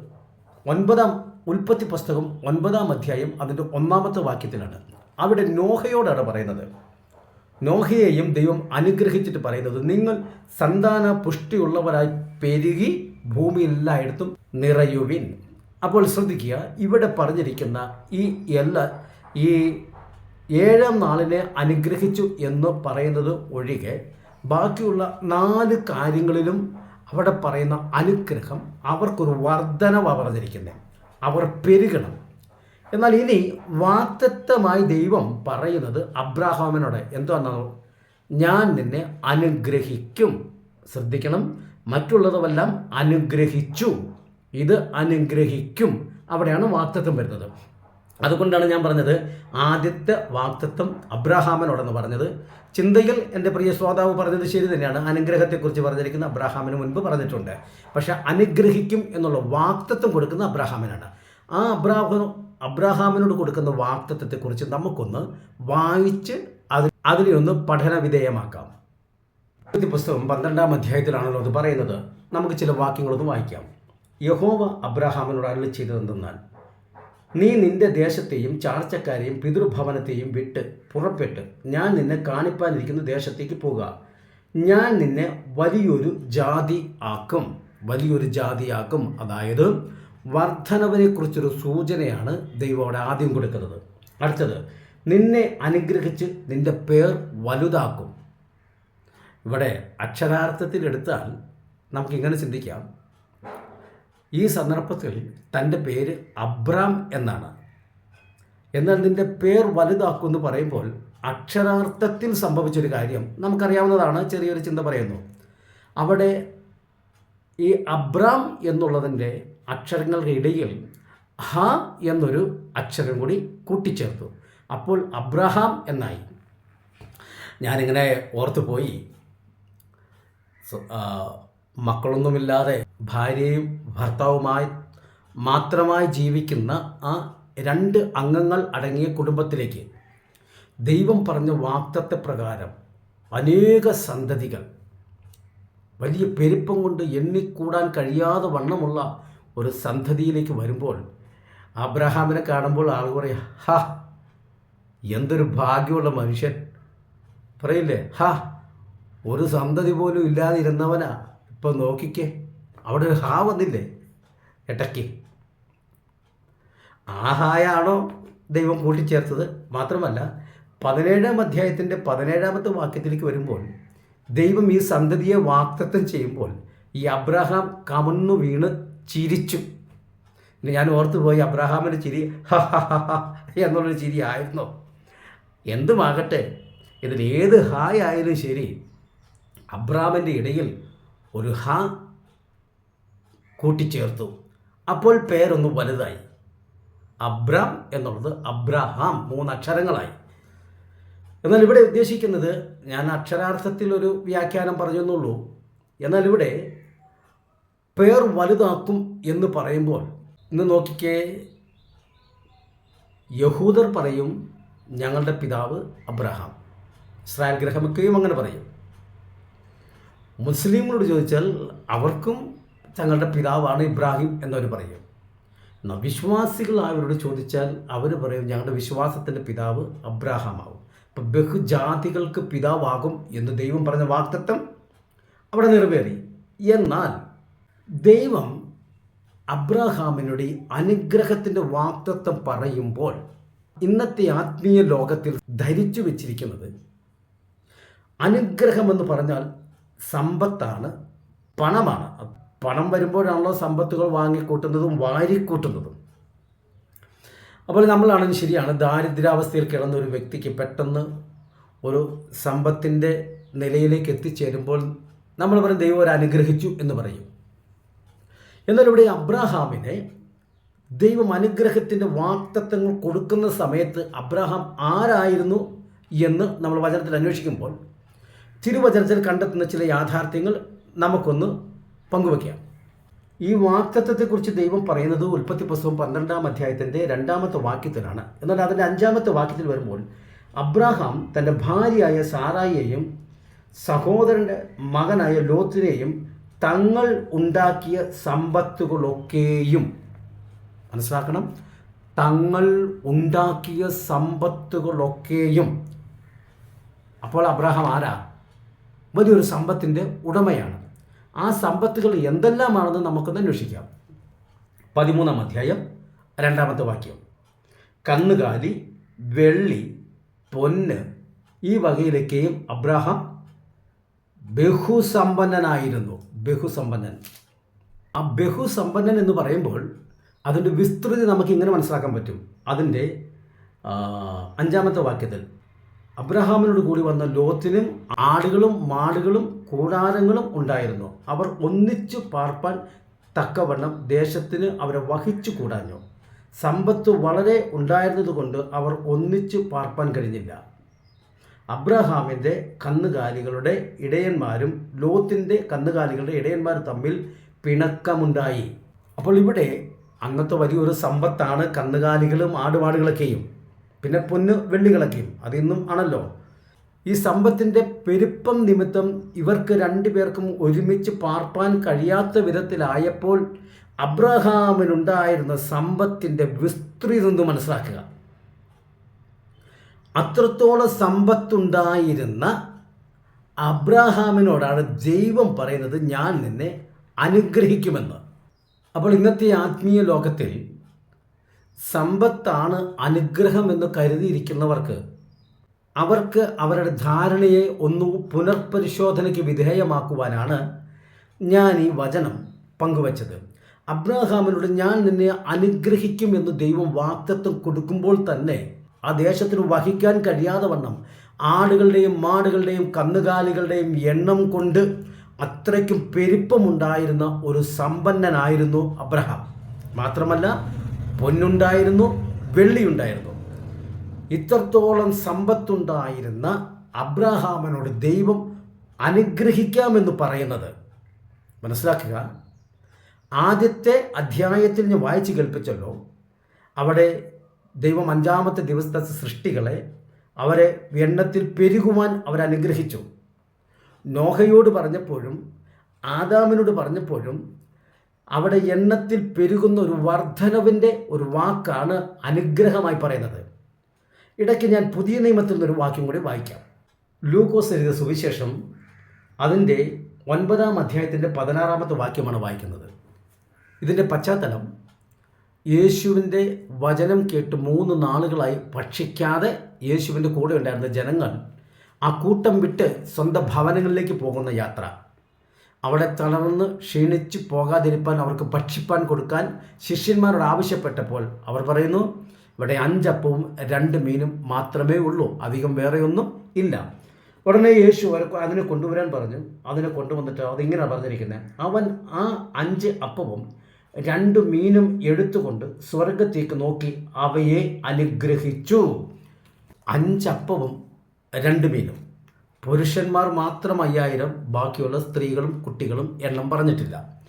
ഒൻപതാം ഉൽപ്പത്തി പുസ്തകം ഒൻപതാം അധ്യായം അതിന്റെ ഒന്നാമത്തെ വാക്യത്തിലാണ്. അവിടെ നോഹയോടാണ് പറയുന്നത്. നോഹയെയും ദൈവം അനുഗ്രഹിച്ചിട്ട് പറയുന്നത് നിങ്ങൾ സന്താന പുഷ്ടിയുള്ളവരായി പെരുകി ഭൂമിയെല്ലായിടത്തും നിറയുവിൻ. അപ്പോൾ ശ്രദ്ധിക്കുക ഇവിടെ പറഞ്ഞിരിക്കുന്ന ഈ എല്ലാ ഈ ഏഴാം നാളിനെ അനുഗ്രഹിച്ചു എന്ന് പറയുന്നത് ഒഴികെ ബാക്കിയുള്ള നാല് കാര്യങ്ങളിലും അവിടെ പറയുന്ന അനുഗ്രഹം അവർക്കൊരു വർധനവാണ് പറഞ്ഞിരിക്കുന്നത് അവർ പെരുകണം. എന്നാൽ ഇനി വാക്തത്വമായി ദൈവം പറയുന്നത് അബ്രാഹാമിനോട് എന്താണെന്നോ ഞാൻ നിന്നെ അനുഗ്രഹിക്കും. ശ്രദ്ധിക്കണം. മറ്റുള്ളതുമെല്ലാം അനുഗ്രഹിച്ചു. ഇത് അനുഗ്രഹിക്കും. അവിടെയാണ് വാക്തത്വം വരുന്നത്. അതുകൊണ്ടാണ് ഞാൻ പറഞ്ഞത് ആദ്യത്തെ വാക്തത്വം അബ്രാഹാമിനോടെന്ന് പറഞ്ഞത്. ചിന്തയിൽ എന്റെ പ്രിയ ശ്രോതാവ് പറഞ്ഞത് ശരി തന്നെയാണ്. അനുഗ്രഹത്തെക്കുറിച്ച് പറഞ്ഞിരിക്കുന്ന അബ്രാഹാമിന് മുൻപ് പറഞ്ഞിട്ടുണ്ട്. പക്ഷേ അനുഗ്രഹിക്കും എന്നുള്ള വാക്തത്വം കൊടുക്കുന്ന അബ്രാഹാമിനാണ്. ആ അബ്രാഹം അബ്രാഹാമിനോട് കൊടുക്കുന്ന വാക്തത്വത്തെക്കുറിച്ച് നമുക്കൊന്ന് വായിച്ച് അത് അതിനെ ഒന്ന് പഠന വിധേയമാക്കാം. പുസ്തകം പന്ത്രണ്ടാം അധ്യായത്തിലാണല്ലോ അത് പറയുന്നത്. നമുക്ക് ചില വാക്യങ്ങളൊന്ന് വായിക്കാം. യഹോവ അബ്രഹാമിനോട് അരളി ചെയ്തതെന്തെന്നാൽ നീ നിന്റെ ദേശത്തെയും ചാർച്ചക്കാരെയും പിതൃഭവനത്തെയും വിട്ട് പുറപ്പെട്ട് ഞാൻ നിന്നെ കാണിപ്പാനിരിക്കുന്ന ദേശത്തേക്ക് പോകുക ഞാൻ നിന്നെ വലിയൊരു ജാതി ആക്കും. വലിയൊരു ജാതിയാക്കും. അതായത് വർധനവിനെക്കുറിച്ചൊരു സൂചനയാണ് ദൈവം അവിടെ ആദ്യം കൊടുക്കുന്നത്. അടുത്തത് നിന്നെ അനുഗ്രഹിച്ച് നിന്റെ പേർ വലുതാക്കും. ഇവിടെ അക്ഷരാർത്ഥത്തിൽ എടുത്താൽ നമുക്കിങ്ങനെ ചിന്തിക്കാം. ഈ സന്ദർഭത്തിൽ തന്റെ പേര് അബ്രാം എന്നാണ്. എന്നാൽ നിന്റെ പേർ വലുതാക്കും എന്ന് പറയുമ്പോൾ അക്ഷരാർത്ഥത്തിൽ സംഭവിച്ചൊരു കാര്യം നമുക്കറിയാവുന്നതാണ്. ചെറിയൊരു ചിന്ത പറയുന്നു. അവിടെ ഈ അബ്രാം എന്നുള്ളതിന്റെ അക്ഷരങ്ങളുടെ ഇടയിൽ ഹ എന്നൊരു അക്ഷരം കൂടി കൂട്ടിച്ചേർത്തു. അപ്പോൾ അബ്രഹാം എന്നായി. ഞാനിങ്ങനെ ഓർത്തു പോയി. മക്കളൊന്നുമില്ലാതെ ഭാര്യയും ഭർത്താവുമായി മാത്രമായി ജീവിക്കുന്ന ആ രണ്ട് അംഗങ്ങൾ അടങ്ങിയ കുടുംബത്തിലേക്ക് ദൈവം പറഞ്ഞ വാക്തത്തെ പ്രകാരം അനേക സന്തതികൾ വലിയ പെരുപ്പം കൊണ്ട് എണ്ണിക്കൂടാൻ കഴിയാതെ വണ്ണമുള്ള ഒരു സന്തതിയിലേക്ക് വരുമ്പോൾ അബ്രഹാമിനെ കാണുമ്പോൾ ആൾ പറയാ ഹാ എന്തൊരു ഭാഗ്യമുള്ള മനുഷ്യൻ. പറയില്ലേ ഹാ ഒരു സന്തതി പോലും ഇല്ലാതിരുന്നവനാ. ഇപ്പം നോക്കിക്കേ അവിടെ ഒരു ഹാ വന്നില്ലേ ഇടയ്ക്ക് ആഹായാണോ ഹായാണോ ദൈവം കൂട്ടിച്ചേർത്തത്? മാത്രമല്ല പതിനേഴാം അധ്യായത്തിന്റെ പതിനേഴാമത്തെ വാക്യത്തിലേക്ക് വരുമ്പോൾ ദൈവം ഈ സന്തതിയെ വാക്തത്വം ചെയ്യുമ്പോൾ ഈ അബ്രഹാം കമന്നു വീണ് ചിരിച്ചു. ഞാൻ ഓർത്തു പോയി അബ്രഹാമിന്റെ ചിരി എന്നുള്ളൊരു ചിരി ആയിരുന്നു. എന്തുമാകട്ടെ ഇതിൽ ഏത് ഹായ് ആയാലും ശരി അബ്രഹാമിന്റെ ഇടയിൽ ഒരു ഹ കൂട്ടിച്ചേർത്തു. അപ്പോൾ പേരൊന്ന് വലുതായി. അബ്രാം എന്നുള്ളത് അബ്രഹാം മൂന്ന് അക്ഷരങ്ങളായി. എന്നാൽ ഇവിടെ ഉദ്ദേശിക്കുന്നത് ഞാൻ അക്ഷരാർത്ഥത്തിൽ ഒരു വ്യാഖ്യാനം പറഞ്ഞെന്നുള്ളൂ. എന്നാൽ ഇവിടെ പേർ വലുതാക്കും എന്ന് പറയുമ്പോൾ ഇന്ന് നോക്കിക്കേ. യഹൂദർ പറയും ഞങ്ങളുടെ പിതാവ് അബ്രഹാം. ഇസ്രായേൽ ഗ്രഹമൊക്കെയും അങ്ങനെ പറയും. മുസ്ലിങ്ങളോട് ചോദിച്ചാൽ അവർക്കും തങ്ങളുടെ പിതാവാണ് ഇബ്രാഹിം എന്നവർ പറയും. എന്നാൽ വിശ്വാസികളായവരോട് ചോദിച്ചാൽ അവർ പറയും ഞങ്ങളുടെ വിശ്വാസത്തിന്റെ പിതാവ് അബ്രാഹാമാവും. ഇപ്പം ബഹുജാതികൾക്ക് പിതാവാകും എന്ന് ദൈവം പറഞ്ഞ വാക്തത്വം അവിടെ നിറവേറി. എന്നാൽ ദൈവം അബ്രഹാമിനോട് അനുഗ്രഹത്തിന്റെ വാക്തത്വം പറയുമ്പോൾ ഇന്നത്തെ ആത്മീയ ലോകത്തിൽ ധരിച്ചു വെച്ചിരിക്കുന്നത് അനുഗ്രഹമെന്ന് പറഞ്ഞാൽ സമ്പത്താണ് പണമാണ്. പണം വരുമ്പോഴാണല്ലോ സമ്പത്തുകൾ വാങ്ങിക്കൂട്ടുന്നതും വാരിക്കൂട്ടുന്നതും. അപ്പോൾ നമ്മളാണെങ്കിൽ ശരിയാണ് ദാരിദ്ര്യാവസ്ഥയിൽ കിടന്ന ഒരു വ്യക്തിക്ക് പെട്ടെന്ന് ഒരു സമ്പത്തിന്റെ നിലയിലേക്ക് എത്തിച്ചേരുമ്പോൾ നമ്മൾ പറയും ദൈവം അനുഗ്രഹിച്ചു എന്ന് പറയും. എന്നാൽ ഇവിടെ അബ്രഹാമിനെ ദൈവം അനുഗ്രഹത്തിന്റെ വാക്തത്വങ്ങൾ കൊടുക്കുന്ന സമയത്ത് അബ്രഹാം ആരായിരുന്നു എന്ന് നമ്മൾ വചനത്തിൽ അന്വേഷിക്കുമ്പോൾ തിരുവചനത്തിൽ കണ്ടെത്തുന്ന ചില യാഥാർത്ഥ്യങ്ങൾ നമുക്കൊന്ന് പങ്കുവയ്ക്കാം. ഈ വാക്തത്വത്തെക്കുറിച്ച് ദൈവം പറയുന്നത് ഉൽപ്പത്തി പുസ്തകം പന്ത്രണ്ടാം അധ്യായത്തിന്റെ രണ്ടാമത്തെ വാക്യത്തിലാണ്. എന്നാൽ അതിന്റെ അഞ്ചാമത്തെ വാക്യത്തിൽ വരുമ്പോൾ അബ്രാഹാം തന്റെ ഭാര്യയായ സാറായിയെയും സഹോദരന്റെ മകനായ ലോത്തിനെയും തങ്ങൾ ഉണ്ടാക്കിയ സമ്പത്തുകളൊക്കെയും മനസ്സിലാക്കണം. തങ്ങൾ ഉണ്ടാക്കിയ സമ്പത്തുകളൊക്കെയും. അപ്പോൾ അബ്രഹാം ആരാ? വലിയൊരു സമ്പത്തിന്റെ ഉടമയാണ്. ആ സമ്പത്തുകൾ എന്തെല്ലാമാണെന്ന് നമുക്കൊന്ന് അന്വേഷിക്കാം. പതിമൂന്നാം അധ്യായം രണ്ടാമത്തെ വാക്യം. കന്നുകാലി വെള്ളി പൊന്ന് ഈ വകയിലൊക്കെയും അബ്രഹാം ബഹുസമ്പന്നനായിരുന്നു. ബഹുസമ്പന്നൻ. ആ ബഹുസമ്പന്നൻ എന്ന് പറയുമ്പോൾ അതിന്റെ വിസ്തൃതി നമുക്ക് ഇങ്ങനെ മനസ്സിലാക്കാൻ പറ്റും. അതിന്റെ അഞ്ചാമത്തെ വാക്യത്തിൽ അബ്രഹാമിനോട് കൂടി വന്ന ലോത്തിനും ആടുകളും മാടുകളും കൂടാരങ്ങളും ഉണ്ടായിരുന്നു. അവർ ഒന്നിച്ചു പാർപ്പാൻ തക്കവണ്ണം ദേശത്തിന് അവരെ വഹിച്ചു കൂടാഞ്ഞു. സമ്പത്ത് വളരെ ഉണ്ടായിരുന്നതുകൊണ്ട് അവർ ഒന്നിച്ചു പാർപ്പാൻ കഴിഞ്ഞില്ല. അബ്രഹാമിന്റെ കന്നുകാലികളുടെ ഇടയന്മാരും ലോത്തിന്റെ കന്നുകാലികളുടെ ഇടയന്മാരും തമ്മിൽ പിണക്കമുണ്ടായി. അപ്പോൾ ഇവിടെ അന്നത്തെ വലിയൊരു സമ്പത്താണ് കന്നുകാലികളും ആടുപാടുകളൊക്കെയും പിന്നെ പൊന്ന് വെള്ളികളൊക്കെയും. അതിന്നും ആണല്ലോ. ഈ സമ്പത്തിന്റെ പെരുപ്പം നിമിത്തം ഇവർക്ക് രണ്ടുപേർക്കും ഒരുമിച്ച് പാർപ്പാൻ കഴിയാത്ത വിധത്തിലായപ്പോൾ അബ്രഹാമിനുണ്ടായിരുന്ന സമ്പത്തിന്റെ വിസ്തൃതി മനസ്സിലാക്കുക. അത്രത്തോളം സമ്പത്തുണ്ടായിരുന്ന അബ്രാഹാമിനോടാണ് ദൈവം പറയുന്നത് ഞാൻ നിന്നെ അനുഗ്രഹിക്കുമെന്ന്. അപ്പോൾ ഇന്നത്തെ ആത്മീയ ലോകത്തിൽ സമ്പത്താണ് അനുഗ്രഹം എന്ന് കരുതിയിരിക്കുന്നവർക്ക് അവർക്ക് അവരുടെ ധാരണയെ ഒന്ന് പുനർപരിശോധനയ്ക്ക് വിധേയമാക്കുവാനാണ് ഞാൻ ഈ വചനം പങ്കുവച്ചത്. അബ്രഹാമിനോട് ഞാൻ നിന്നെ അനുഗ്രഹിക്കും എന്ന് ദൈവം വാക്തത്വം കൊടുക്കുമ്പോൾ തന്നെ ആ ദേശത്തിന് വഹിക്കാൻ കഴിയാതെ വണ്ണം ആടുകളുടെയും മാടുകളുടെയും കന്നുകാലികളുടെയും എണ്ണം കൊണ്ട് അത്രയ്ക്കും പെരുപ്പമുണ്ടായിരുന്ന ഒരു സമ്പന്നനായിരുന്നു അബ്രഹാം. മാത്രമല്ല പൊന്നുണ്ടായിരുന്നു വെള്ളിയുണ്ടായിരുന്നു. ഇത്രത്തോളം സമ്പത്തുണ്ടായിരുന്ന അബ്രഹാമനോട് ദൈവം അനുഗ്രഹിക്കാമെന്ന് പറയുന്നത്. മനസ്സിലാക്കുക? ആദ്യത്തെ അധ്യായത്തിൽ ഞാൻ വായിച്ചു കേൾപ്പിച്ചല്ലോ. അവിടെ ദൈവം അഞ്ചാമത്തെ ദിവസത്തെ സൃഷ്ടികളെ അവരെ എണ്ണത്തിൽ പെരുകുവാൻ അവരനുഗ്രഹിച്ചു. നോഹയോട് പറഞ്ഞപ്പോഴും ആദാമിനോട് പറഞ്ഞപ്പോഴും അവിടെ എണ്ണത്തിൽ പെരുകുന്ന ഒരു വർധനവിന്റെ ഒരു വാക്കാണ് അനുഗ്രഹമായി പറയുന്നത്. ഇടയ്ക്ക് ഞാൻ പുതിയ നിയമത്തിൽ നിന്നൊരു വാക്യം കൂടി വായിക്കാം. ലൂക്കോസ് എഴുതിയ സുവിശേഷം അതിന്റെ ഒൻപതാം അധ്യായത്തിന്റെ പതിനാറാമത്തെ വാക്യമാണ് വായിക്കുന്നത്. ഇതിന്റെ പശ്ചാത്തലം യേശുവിന്റെ വചനം കേട്ട് മൂന്ന് നാളുകളായി ഭക്ഷിക്കാതെ യേശുവിന്റെ കൂടെ ഉണ്ടായിരുന്ന ജനങ്ങൾ ആ കൂട്ടം വിട്ട് സ്വന്തം ഭവനങ്ങളിലേക്ക് പോകുന്ന യാത്ര. അവിടെ തളർന്ന് ക്ഷീണിച്ച് പോകാതിരിപ്പാൻ അവർക്ക് ഭക്ഷിപ്പാൻ കൊടുക്കാൻ ശിഷ്യന്മാരോട് ആവശ്യപ്പെട്ടപ്പോൾ അവർ പറയുന്നു ഇവിടെ അഞ്ചപ്പവും രണ്ട് മീനും മാത്രമേ ഉള്ളൂ അധികം വേറെയൊന്നും ഇല്ല. ഉടനെ യേശു അതിനെ കൊണ്ടുവരാൻ പറഞ്ഞു. അതിനെ കൊണ്ടുവന്നിട്ട് അതിങ്ങനെ പറഞ്ഞിരിക്കുന്നത് അവൻ ആ അഞ്ച് അപ്പവും രണ്ട് മീനും എടുത്തുകൊണ്ട് സ്വർഗത്തേക്ക് നോക്കി അവയെ അനുഗ്രഹിച്ചു. അഞ്ചപ്പവും രണ്ട് മീനും. പുരുഷന്മാർ മാത്രം അയ്യായിരം ബാക്കിയുള്ള സ്ത്രീകളും കുട്ടികളും എണ്ണം പറഞ്ഞിട്ടില്ല.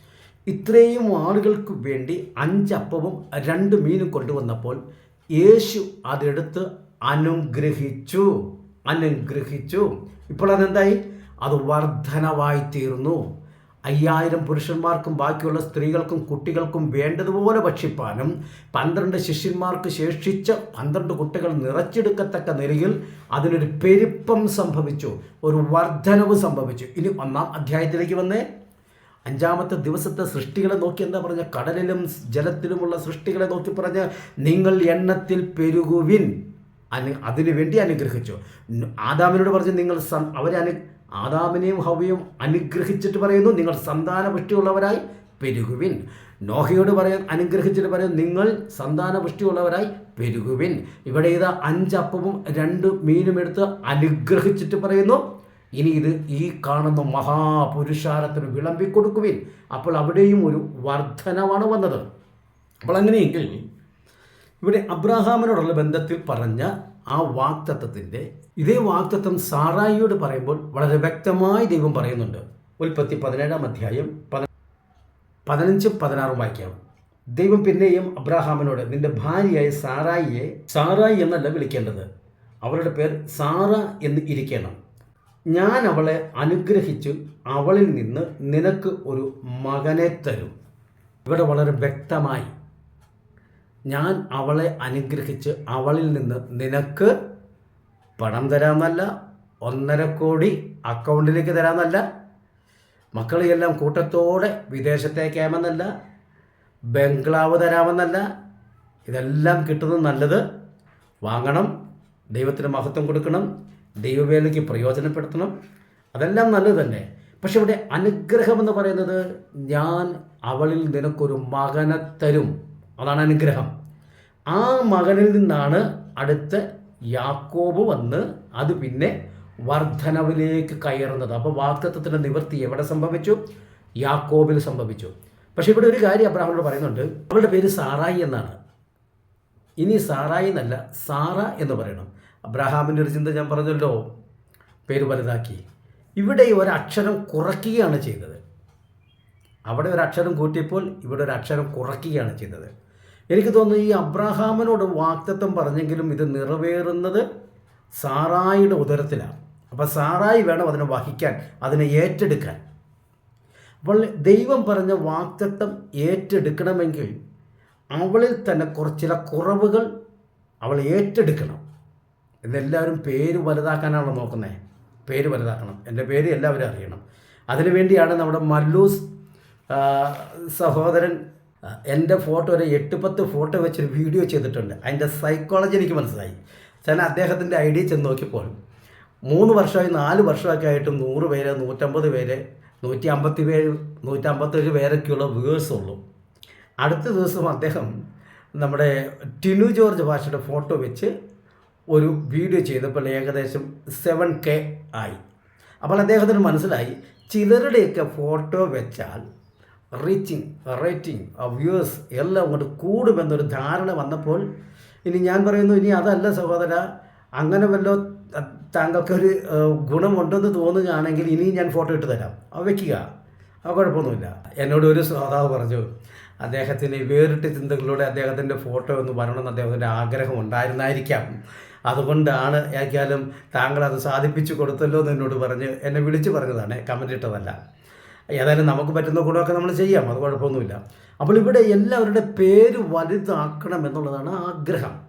ഇത്രയും ആളുകൾക്ക് വേണ്ടി അഞ്ചപ്പവും രണ്ട് മീനും കൊണ്ടുവന്നപ്പോൾ യേശു അതെടുത്ത് അനുഗ്രഹിച്ചു. അനുഗ്രഹിച്ചു. ഇപ്പോൾ അതെന്തായി? അത് വർധനവായി തീർന്നു അയ്യായിരം പുരുഷന്മാർക്കും ബാക്കിയുള്ള സ്ത്രീകൾക്കും കുട്ടികൾക്കും വേണ്ടതുപോലെ ഭക്ഷിപ്പാനും പന്ത്രണ്ട് ശിഷ്യന്മാർക്ക് ശേഷിച്ച പന്ത്രണ്ട് കുട്ടികൾ നിറച്ചെടുക്കത്തക്ക നിലയിൽ അതിനൊരു പെരുപ്പം സംഭവിച്ചു ഒരു വർധനവ് സംഭവിച്ചു. ഇനി ഒന്നാം അധ്യായത്തിലേക്ക് വന്നേ. അഞ്ചാമത്തെ ദിവസത്തെ സൃഷ്ടികളെ നോക്കി എന്താ പറഞ്ഞ? കടലിലും ജലത്തിലുമുള്ള സൃഷ്ടികളെ നോക്കി പറഞ്ഞ് നിങ്ങൾ എണ്ണത്തിൽ പെരുകുവിൻ. അനു അതിനു വേണ്ടി അനുഗ്രഹിച്ചു. ആദാമിനോട് പറഞ്ഞ് നിങ്ങൾ അവരെ അനു ആദാമിനെയും ഹവയും അനുഗ്രഹിച്ചിട്ട് പറയുന്നു നിങ്ങൾ സന്താനപുഷ്ടിയുള്ളവരായി പെരുകുവിൻ. നോഹയോട് പറയാൻ അനുഗ്രഹിച്ചിട്ട് പറയുന്നു നിങ്ങൾ സന്താനപുഷ്ടിയുള്ളവരായി പെരുകുവിൻ. ഇവിടെ ഇത് അഞ്ചപ്പവും രണ്ട് മീനും എടുത്ത് അനുഗ്രഹിച്ചിട്ട് പറയുന്നു ഇനി ഇത് ഈ കാണുന്ന മഹാപുരുഷാരത്തിന് വിളമ്പിക്കൊടുക്കുവിൻ. അപ്പോൾ അവിടെയും ഒരു വർധനവാണ് വന്നത്. അപ്പോൾ അങ്ങനെയെങ്കിൽ ഇവിടെ അബ്രാഹാമിനോടുള്ള ബന്ധത്തിൽ പറഞ്ഞ ആ വാക്തത്വത്തിന്റെ ഇതേ വാക്തത്വം സാറായിയോട് പറയുമ്പോൾ വളരെ വ്യക്തമായി ദൈവം പറയുന്നുണ്ട്. ഉൽപ്പത്തി പതിനേഴാം അധ്യായം പത പതിനഞ്ചും പതിനാറും വായിക്കാം. ദൈവം പിന്നെയും അബ്രാഹാമിനോട് നിന്റെ ഭാര്യയായ സാറായിയെ സാറായി എന്നല്ല വിളിക്കേണ്ടത്. അവരുടെ പേർ സാറ എന്ന് ഇരിക്കണം. ഞാൻ അവളെ അനുഗ്രഹിച്ചു അവളിൽ നിന്ന് നിനക്ക് ഒരു മകനെ തരും. ഇവിടെ വളരെ വ്യക്തമായി ഞാൻ അവളെ അനുഗ്രഹിച്ച് അവളിൽ നിന്ന് നിനക്ക് പണം തരാമെന്നല്ല ഒന്നര കോടി അക്കൗണ്ടിലേക്ക് തരാമെന്നല്ല മക്കളെയെല്ലാം കൂട്ടത്തോടെ വിദേശത്തേക്കാമെന്നല്ല ബംഗ്ലാവ് തരാമെന്നല്ല ഇതെല്ലാം കിട്ടുന്നത് നല്ലത് വാങ്ങണം ദൈവത്തിന് മഹത്വം കൊടുക്കണം ദൈവവേലയ്ക്ക് പ്രയോജനപ്പെടുത്തണം അതെല്ലാം നല്ലത് തന്നെ. പക്ഷെ ഇവിടെ അനുഗ്രഹം എന്ന് പറയുന്നത് ഞാൻ അവളിൽ നിനക്കൊരു മകനെ തരും. അതാണ് അനുഗ്രഹം. ആ മകനിൽ നിന്നാണ് അടുത്ത യാക്കോബ് വന്ന് അത് പിന്നെ വർധനവിലേക്ക് കയറുന്നത്. അപ്പോൾ വാക്തത്വത്തിന്റെ നിവൃത്തി എവിടെ സംഭവിച്ചു? യാക്കോബിൽ സംഭവിച്ചു. പക്ഷേ ഇവിടെ ഒരു കാര്യം അബ്രാഹിനോട് പറയുന്നുണ്ട്. അവളുടെ പേര് സാറായി എന്നാണ്. ഇനി സാറായി എന്നല്ല സാറ എന്ന് പറയണം. അബ്രഹാമിന്റെ ഒരു ചിന്ത ഞാൻ പറഞ്ഞല്ലോ. പേര് വലുതാക്കി. ഇവിടെ ഒരക്ഷരം കുറയ്ക്കുകയാണ് ചെയ്തത്. അവിടെ ഒരു അക്ഷരം കൂട്ടിയപ്പോൾ ഇവിടെ ഒരു അക്ഷരം കുറയ്ക്കുകയാണ് ചെയ്തത്. എനിക്ക് തോന്നുന്നു ഈ അബ്രഹാമിനോട് വാക്തത്വം പറഞ്ഞെങ്കിലും ഇത് നിറവേറുന്നത് സാറായിയുടെ ഉദരത്തിലാണ്. അപ്പോൾ സാറായി വേണം അതിനെ വഹിക്കാൻ അതിനെ ഏറ്റെടുക്കാൻ. അപ്പോൾ ദൈവം പറഞ്ഞ വാക്തത്വം ഏറ്റെടുക്കണമെങ്കിൽ അവളിൽ തന്നെ കുറച്ചില കുറവുകൾ അവൾ ഏറ്റെടുക്കണം. എന്നെല്ലാവരും പേര് വലുതാക്കാനാണല്ലോ നോക്കുന്നത് പേര് വലുതാക്കണം. എന്റെ പേര് എല്ലാവരും അറിയണം. അതിനുവേണ്ടിയാണ് നമ്മുടെ മല്ലൂസ് സഹോദരൻ എന്റെ ഫോട്ടോ ഒരു എട്ട് പത്ത് ഫോട്ടോ വെച്ചൊരു വീഡിയോ ചെയ്തിട്ടുണ്ട്. അതിന്റെ സൈക്കോളജി എനിക്ക് മനസ്സിലായി. ചില അദ്ദേഹത്തിന്റെ ഐ ഡി ചെന്ന് നോക്കിയപ്പോൾ മൂന്ന് വർഷമായി നാല് വർഷമൊക്കെ ആയിട്ട് നൂറ് പേര് നൂറ്റമ്പത് പേര് നൂറ്റി അമ്പത്തി പേര് നൂറ്റമ്പത്തേഴ് പേരൊക്കെയുള്ള വ്യൂവേഴ്സ് ഉള്ളൂ. അടുത്ത ദിവസം അദ്ദേഹം നമ്മുടെ ടിനു ജോർജ് ഭാഷയുടെ ഫോട്ടോ വെച്ച് ഒരു വീഡിയോ ചെയ്തപ്പോൾ ഏകദേശം സെവൻ കെ ആയി. അപ്പോൾ അദ്ദേഹത്തിന് മനസ്സിലായി ചിലരുടെയൊക്കെ ഫോട്ടോ വെച്ചാൽ റീച്ചിങ് റേറ്റിംഗ് വ്യൂവേഴ്സ് എല്ലാം അങ്ങോട്ട് കൂടുമെന്നൊരു ധാരണ വന്നപ്പോൾ ഇനി ഞാൻ പറയുന്നു ഇനി അതല്ല സഹോദര അങ്ങനെ വല്ലോ താങ്കൾക്കൊരു ഗുണമുണ്ടെന്ന് തോന്നുകയാണെങ്കിൽ ഇനി ഞാൻ ഫോട്ടോ ഇട്ട് തരാം. അത് വയ്ക്കുക ആ കുഴപ്പമൊന്നുമില്ല. എന്നോട് ഒരു ശ്രോതാവ് പറഞ്ഞു അദ്ദേഹത്തിന് വേറിട്ട ചിന്തകളിലൂടെ അദ്ദേഹത്തിന്റെ ഫോട്ടോ ഒന്ന് വരണമെന്ന് അദ്ദേഹത്തിന്റെ ആഗ്രഹം ഉണ്ടായിരുന്നായിരിക്കാം. അതുകൊണ്ടാണ് ഏക്കാലും താങ്കൾ അത് സാധിപ്പിച്ചു കൊടുത്തല്ലോ എന്ന് എന്നോട് പറഞ്ഞ് എന്നെ വിളിച്ചു പറഞ്ഞതാണ് കമന്റ് ഇട്ടതല്ല. ഏതായാലും നമുക്ക് പറ്റുന്ന കൂടെയൊക്കെ നമ്മൾ ചെയ്യാം അത് കുഴപ്പമൊന്നുമില്ല. അപ്പോൾ ഇവിടെ എല്ലാവരുടെ പേര് വലുതാക്കണം എന്നുള്ളതാണ് ആഗ്രഹം.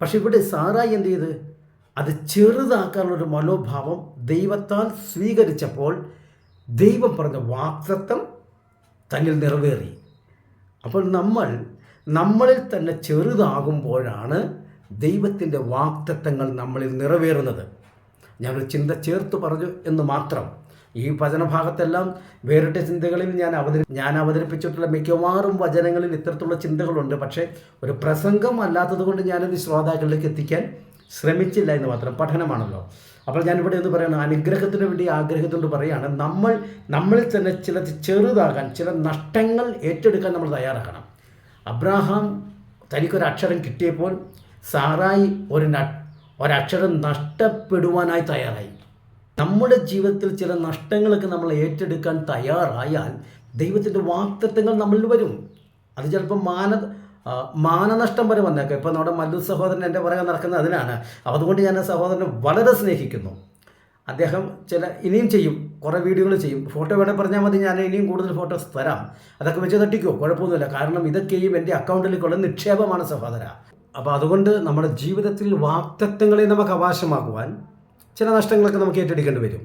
പക്ഷെ ഇവിടെ സാറായി എന്ത് ചെയ്ത്? അത് ചെറുതാക്കാനുള്ളൊരു മനോഭാവം ദൈവത്താൽ സ്വീകരിച്ചപ്പോൾ ദൈവം പറഞ്ഞ വാക്തത്വം തന്നിൽ നിറവേറി. അപ്പോൾ നമ്മൾ നമ്മളിൽ തന്നെ ചെറുതാകുമ്പോഴാണ് ദൈവത്തിന്റെ വാക്തത്വങ്ങൾ നമ്മളിൽ നിറവേറുന്നത്. ഞാനൊരു ചിന്ത ചേർത്ത് പറഞ്ഞു എന്ന് മാത്രം. ഈ വചനഭാഗത്തെല്ലാം വേറിട്ട ചിന്തകളിൽ ഞാൻ അവതരി ഞാൻ അവതരിപ്പിച്ചിട്ടുള്ള മിക്കവാറും വചനങ്ങളിൽ ഇത്തരത്തിലുള്ള ചിന്തകളുണ്ട്. പക്ഷേ ഒരു പ്രസംഗം അല്ലാത്തത് കൊണ്ട് ഞാനത് ശ്രോതാക്കളിലേക്ക് എത്തിക്കാൻ ശ്രമിച്ചില്ല എന്ന് മാത്രം. പഠനമാണല്ലോ. അപ്പോൾ ഞാനിവിടെ എന്ന് പറയുന്നത് അനുഗ്രഹത്തിന് വേണ്ടി ആഗ്രഹത്തോട് പറയുകയാണ് നമ്മൾ നമ്മളിൽ തന്നെ ചില ചെറുതാകാൻ ചില നഷ്ടങ്ങൾ ഏറ്റെടുക്കാൻ നമ്മൾ തയ്യാറാക്കണം അബ്രാഹാം തനിക്കൊരു അക്ഷരം കിട്ടിയപ്പോൾ സാറായി ഒരു ഒരക്ഷരം നഷ്ടപ്പെടുവാനായി തയ്യാറായി. നമ്മുടെ ജീവിതത്തിൽ ചില നഷ്ടങ്ങളൊക്കെ നമ്മൾ ഏറ്റെടുക്കാൻ തയ്യാറായാൽ ദൈവത്തിന്റെ വാക്തത്വങ്ങൾ നമ്മളിൽ വരും. അത് ചിലപ്പോൾ മാന മാനനഷ്ടം വരെ വന്നേക്കാം. ഇപ്പോൾ നമ്മുടെ മല്ലു സഹോദരൻ എന്റെ പുറകെ നടക്കുന്നത് അതിനാണ്. അതുകൊണ്ട് ഞാൻ ആ സഹോദരനെ വളരെ സ്നേഹിക്കുന്നു. അദ്ദേഹം ചില ഇനിയും ചെയ്യും. കുറേ വീഡിയോകൾ ചെയ്യും. ഫോട്ടോ വേണേൽ പറഞ്ഞാൽ മതി. ഞാൻ ഇനിയും കൂടുതൽ ഫോട്ടോസ് തരാം. അതൊക്കെ വെച്ച് തട്ടിക്കോ? കുഴപ്പമൊന്നുമില്ല. കാരണം ഇതൊക്കെയും എന്റെ അക്കൗണ്ടിലേക്കുള്ള നിക്ഷേപമാണ് സഹോദര. അപ്പോൾ അതുകൊണ്ട് നമ്മുടെ ജീവിതത്തിൽ വാക്തത്വങ്ങളെ നമുക്ക് അവകാശമാക്കുവാൻ ചില നഷ്ടങ്ങളൊക്കെ നമുക്ക് ഏറ്റെടുക്കേണ്ടി വരും.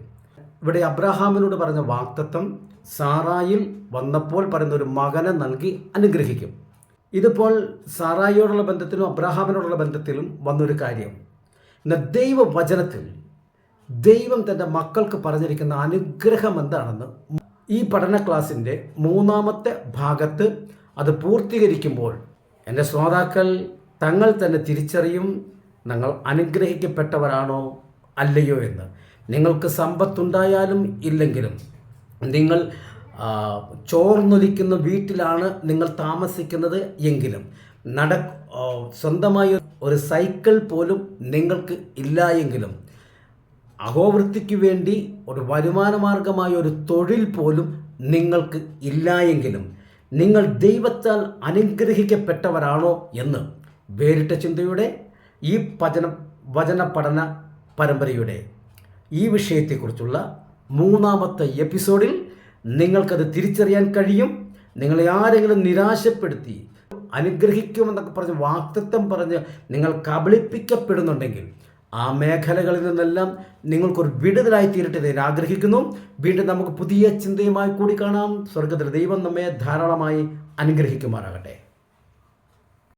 ഇവിടെ അബ്രഹാമിനോട് പറഞ്ഞ വാക്തത്വം സാറായിൽ വന്നപ്പോൾ പറയുന്ന ഒരു മകനെ നൽകി അനുഗ്രഹിക്കും. ഇതിപ്പോൾ സാറായിയോടുള്ള ബന്ധത്തിലും അബ്രഹാമിനോടുള്ള ബന്ധത്തിലും വന്നൊരു കാര്യം. എന്നാൽ ദൈവവചനത്തിൽ ദൈവം തന്റെ മക്കൾക്ക് പറഞ്ഞിരിക്കുന്ന അനുഗ്രഹം എന്താണെന്ന് ഈ പഠന ക്ലാസ്സിന്റെ മൂന്നാമത്തെ ഭാഗത്ത് അത് പൂർത്തീകരിക്കുമ്പോൾ എന്റെ ശ്രോതാക്കൾ തങ്ങൾ തന്നെ തിരിച്ചറിയും നിങ്ങൾ അനുഗ്രഹിക്കപ്പെട്ടവരാണോ? അല്ലയോ എന്ന്. നിങ്ങൾക്ക് സമ്പത്തുണ്ടായാലും ഇല്ലെങ്കിലും നിങ്ങൾ ചോർന്നൊലിക്കുന്ന വീട്ടിലാണ് നിങ്ങൾ താമസിക്കുന്നത് എങ്കിലും നട സ്വന്തമായ ഒരു സൈക്കിൾ പോലും നിങ്ങൾക്ക് ഇല്ല എങ്കിലും അഹോവൃത്തിക്ക് വേണ്ടി ഒരു വരുമാന മാർഗമായ ഒരു തൊഴിൽ പോലും നിങ്ങൾക്ക് ഇല്ല എങ്കിലും നിങ്ങൾ ദൈവത്താൽ അനുഗ്രഹിക്കപ്പെട്ടവരാണോ എന്ന് വേറിട്ട ചിന്തയുടെ ഈ വചന വചന പഠന പരമ്പരയുടെ ഈ വിഷയത്തെക്കുറിച്ചുള്ള മൂന്നാമത്തെ എപ്പിസോഡിൽ നിങ്ങൾക്കത് തിരിച്ചറിയാൻ കഴിയും. നിങ്ങളെ ആരെങ്കിലും നിരാശപ്പെടുത്തി അനുഗ്രഹിക്കുമെന്നൊക്കെ പറഞ്ഞ് വാക്തത്വം പറഞ്ഞ് നിങ്ങൾ കബളിപ്പിക്കപ്പെടുന്നുണ്ടെങ്കിൽ ആ മേഖലകളിൽ നിന്നെല്ലാം നിങ്ങൾക്കൊരു വിടുതലായി തീരട്ടെ ഞാൻ ആഗ്രഹിക്കുന്നു. വീണ്ടും നമുക്ക് പുതിയ ചിന്തയുമായി കൂടി കാണാം. സ്വർഗത്തിൽ ദൈവം നമ്മെ ധാരാളമായി അനുഗ്രഹിക്കുമാറാകട്ടെ.